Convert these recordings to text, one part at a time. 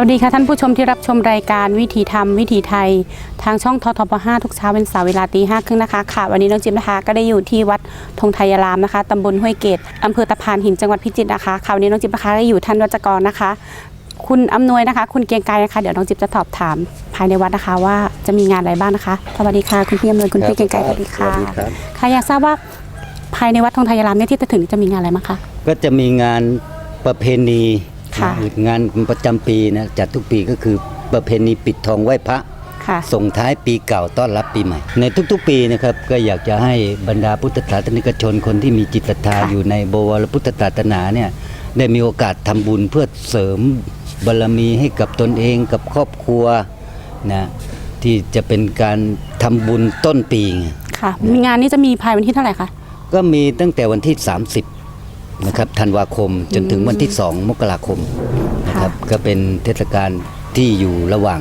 วัสดีค่ะท่านผู้ชมที่รับชมรายการวิถีธรรมวิถีไทย ทางช่องททบ5ทุกเช้าเป็นเสาร์เวลาตีห้าครึ่งนะคะค่ะ วันนี้น้องจิ๊บนะคะก็ได้อยู่ที่วัดธงไทยารามนะคะตำบลห้วยเกตอำเภอตะพานหินจังหวัดพิจิตรนะคะค่ะวันนี้น้องจิ๊บนะคะได้อยู่ท่านวัจกรนะคะ คุณอำนวยนะคะ คุณเกรียงไกรนะคะเดี๋ยวน้องจิ๊บจะสอบถามภายในวัดนะคะ ว่าจะมีงานอะไรบ้างนะคะสวัสดีค่ะ คุณพี่อำนวยคุณพี่เกรียงไกรสวัสดีค่ะสวัสดีครับค่ะอยากทราบว่าภายในวัดธงไทยารามเนี่ยที่จะถึงจะมีงานอะไรบ้างคะก็จะมีงานประเพณี ค่ะนะงานประจำปีนะจัดทุกปีก็คือประเพณีปิดทองไหว้พระค่ะส่งท้ายปีเก่าต้อนรับปีใหม่ ในทุกๆ ปีนะครับก็อยากจะให้บรรดาพุทธศาสนิกชนคนที่มีจิตศรัทธาค่ะอยู่ในบวรพุทธศาสนาเนี่ยได้มีโอกาสทำบุญเพื่อเสริมบารมีให้กับตนเองกับครอบครัวนะที่จะเป็นการทำบุญต้นปีไงค่ะมีงานนี้จะมีภายวันที่เท่าไหร่คะก็มีตั้งแต่วันที่ 30 นะครับธันวาคมจนถึงวันที่ 2 มกราคมนะครับก็เป็นเทศกาลที่อยู่ระหว่าง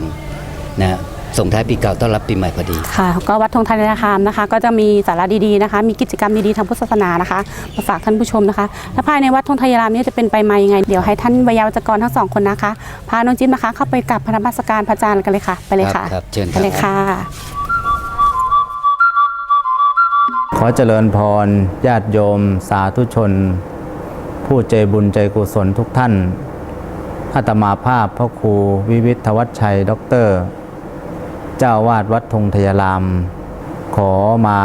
นะส่งท้ายปีเก่าต้อนรับปีใหม่พอดีค่ะก็วัดธงไทยรามนะคะ ก็จะมีสาระดีๆนะคะ มีกิจกรรมดีๆทางพุทธศาสนานะคะมาฝากท่านผู้ชมนะคะและภายในวัดธงไทยรามเนี้จะเป็นไปมายังไง เดี๋ยวให้ท่านวิทยาวัจกรทั้งสองคนนะคะ พาน้องจิ๊บนะคะ เข้าไปกับพระนมัสการพระอาจารย์กันเลยค่ะ ไปเลยค่ะครับครับเชิญครับไปเลยค่ะ ขอเจริญพรญาติโยม สาธุชน ผู้ใจบุญใจกุศลทุกท่านอาตมาภาพพระครูวิวิทยวัชชัยด็อกเตอร์ เจ้าวาดวัดธงทยาราม ขอมา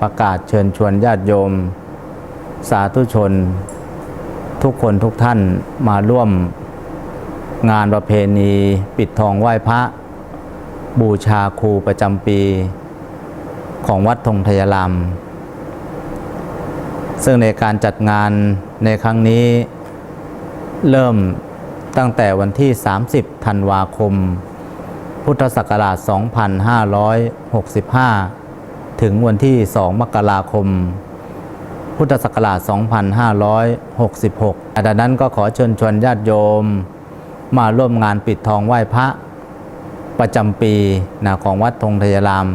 ประกาศเชิญชวนญาติโยม สาธุชน ทุกคนทุกท่านมาร่วม งานประเพณีปิดทองไหว้พระ บูชาครูประจำปี ของวัดธงทยาราม ซึ่งในการจัดงานในครั้งนี้ เริ่มตั้งแต่วันที่ 30 ธันวาคม พุทธศักราช 2565 ถึงวันที่ 2 มกราคม พุทธศักราช 2566 ดังนั้นก็ขอเชิญชวนญาติโยม มาร่วมงานปิดทองไหว้พระ ประจำปีนะของวัดธงทยาราม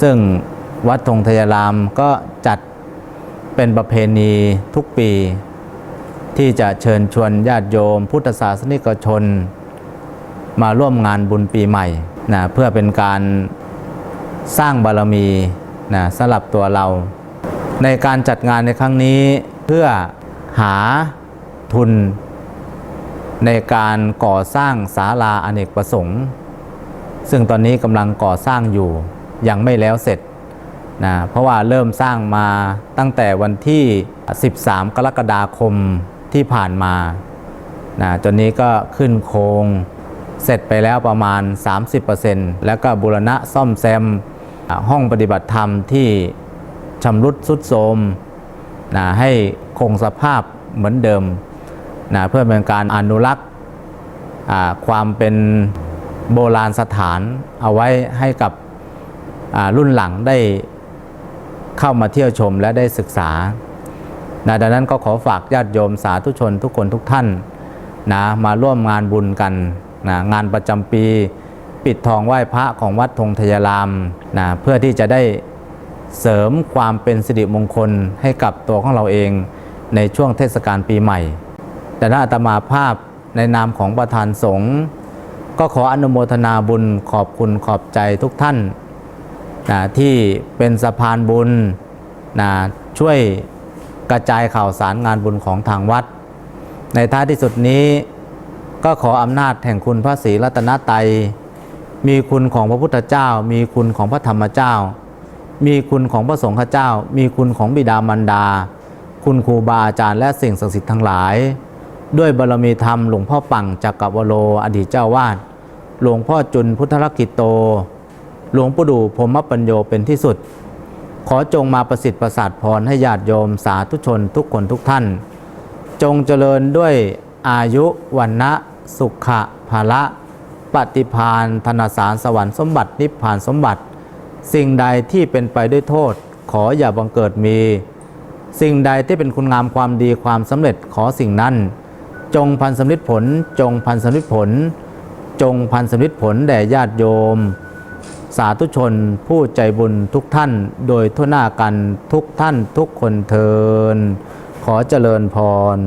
ซึ่งวัดธงทยารามก็จัด เป็นประเพณีทุกปี ที่จะเชิญชวนญาติโยม พุทธศาสนิกชน มาร่วมงานบุญปีใหม่นะเพื่อเป็นการสร้างบารมีนะสำหรับตัวเรา ในการจัดงานในครั้งนี้เพื่อหาทุน ในการก่อสร้างศาลาอเนกประสงค์ ซึ่งตอนนี้กำลังก่อสร้างอยู่ยังไม่แล้วเสร็จ นะเพราะว่าเริ่มสร้างมาตั้งแต่วันที่ 13 กรกฎาคมที่ผ่านมานะจนนี้ก็ขึ้นโครงเสร็จไปแล้วประมาณ 30%แล้วก็บูรณะซ่อมแซมห้องปฏิบัติธรรมที่ชำรุดสุดโทรมนะให้คงสภาพเหมือนเดิมนะเพื่อเป็นการอนุรักษ์ความเป็นโบราณสถานเอาไว้ให้กับรุ่นหลังได้ เข้ามาเที่ยวชมและได้ศึกษานะดังนั้นก็ขอฝากญาติโยมสาธุชนทุกคนทุกท่านนะมาร่วมงานบุญกันนะงานประจำปี ปิดทองไหว้พระของวัดธงทยารามนะเพื่อที่จะได้เสริมความเป็นสิริมงคลให้กับตัวของเราเองในช่วงเทศกาลปีใหม่ แต่ถ้าอาตมาภาพในนามของประธานสงฆ์ก็ขออนุโมทนาบุญขอบคุณขอบใจทุกท่าน นะที่เป็นสะพานบุญนะช่วยกระจายข่าวสารงานบุญของทางวัด ในท้ายที่สุดนี้ก็ขออำนาจแห่งคุณพระศรีรัตนตรัยมีคุณของพระพุทธเจ้า มีคุณของพระธรรมเจ้า มีคุณของพระสงฆ์เจ้า มีคุณของบิดามารดา คุณครูบาอาจารย์และสิ่งศักดิ์สิทธิ์ทั้งหลาย ด้วยบารมีธรรมหลวงพ่อปังจักรวโลอดีตเจ้าวาดหลวงพ่อจุนพุทธรกิจโต หลวงปู่ดูพรหมปัญโยเป็นที่สุด ขอจงมาประสิทธิ์ประสาทพรให้ญาติโยมสาธุชนทุกคนทุกท่าน จงเจริญด้วยอายุวันนะสุขะภาละปฏิพานธนสารสวรรค์สมบัตินิพพานสมบัติ สิ่งใดที่เป็นไปด้วยโทษ ขออย่าบังเกิดมี สิ่งใดที่เป็นคุณงามความดีความสำเร็จขอสิ่งนั้น จงพันสำลิดผล จงพันสำลิดผล จงพันสำลิดผลแด่ญาติโยม สาธุชนผู้ใจบุญทุกท่าน โดยทั่วหน้ากันทุกท่านทุกคนเทิน ขอเจริญพร